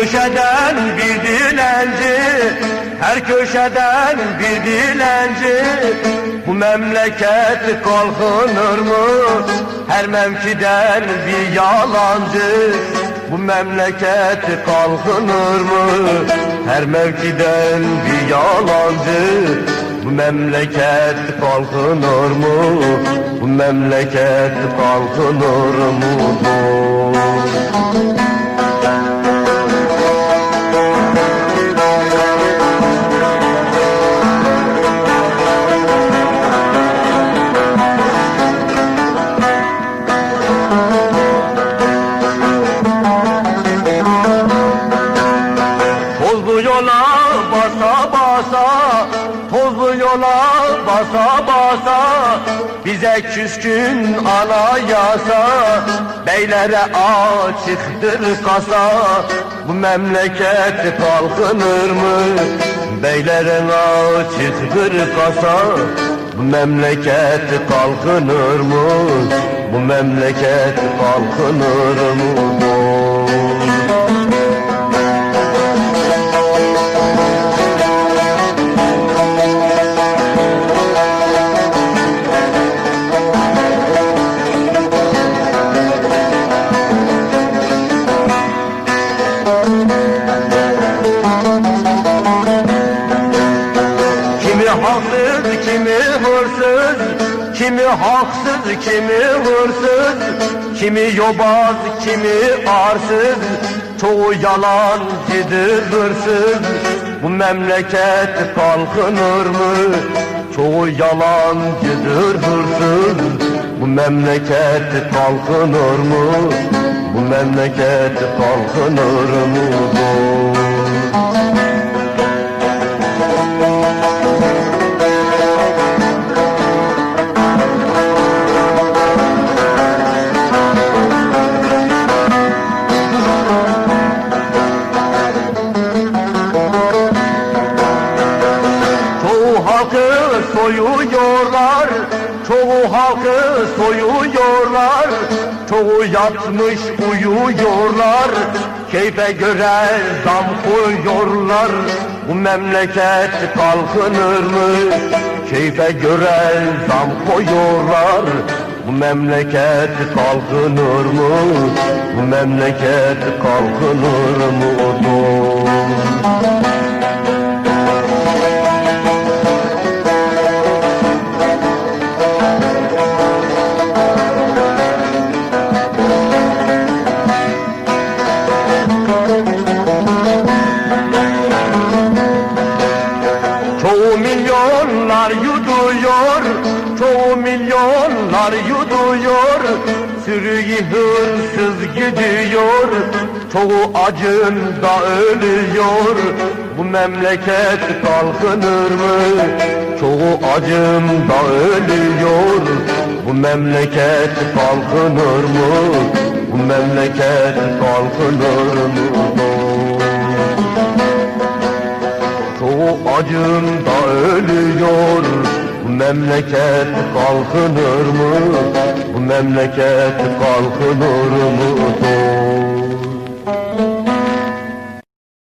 Köşeden bir dilenci Her köşeden bir dilenci Bu memleket kalkınır mı? Her mevkiden bir yalancı Bu memleket kalkınır mı? Her mevkiden bir yalancı Bu memleket kalkınır mı? Bu memleket kalkınır mı? Yola basa basa Bize küskün anayasa Beylere açıktır kasa Bu memleket kalkınır mı? Beylere açıktır kasa Bu memleket kalkınır mı? Bu memleket kalkınır mı? Haksız, kimi hırsız, kimi haksız, kimi hırsız, kimi yobaz, kimi arsız, çoğu yalancıdır hırsız. Bu memleket kalkınır mı? Çoğu yalancıdır hırsız. Bu memleket kalkınır mı? Bu memleket kalkınır mı? Çoğu halkı soyuyorlar, çoğu halkı soyuyorlar, çoğu yatmış uyuyorlar, keyfe göre zam koyuyorlar. Bu memleket kalkınır mı? Keyfe göre zam koyuyorlar. Bu memleket kalkınır mı? Bu memleket kalkınır mı? Çoğu yuduyor, çoğu milyonlar yuduyor, sürüyü hırsız gidiyor, çoğu acında ölüyor, bu memleket kalkınır mı? Çoğu acımda ölüyor, bu memleket kalkınır mı? Bu memleket kalkınır mı? Acımda ölüyor Bu memleket kalkınır mı? Bu memleket kalkınır mı?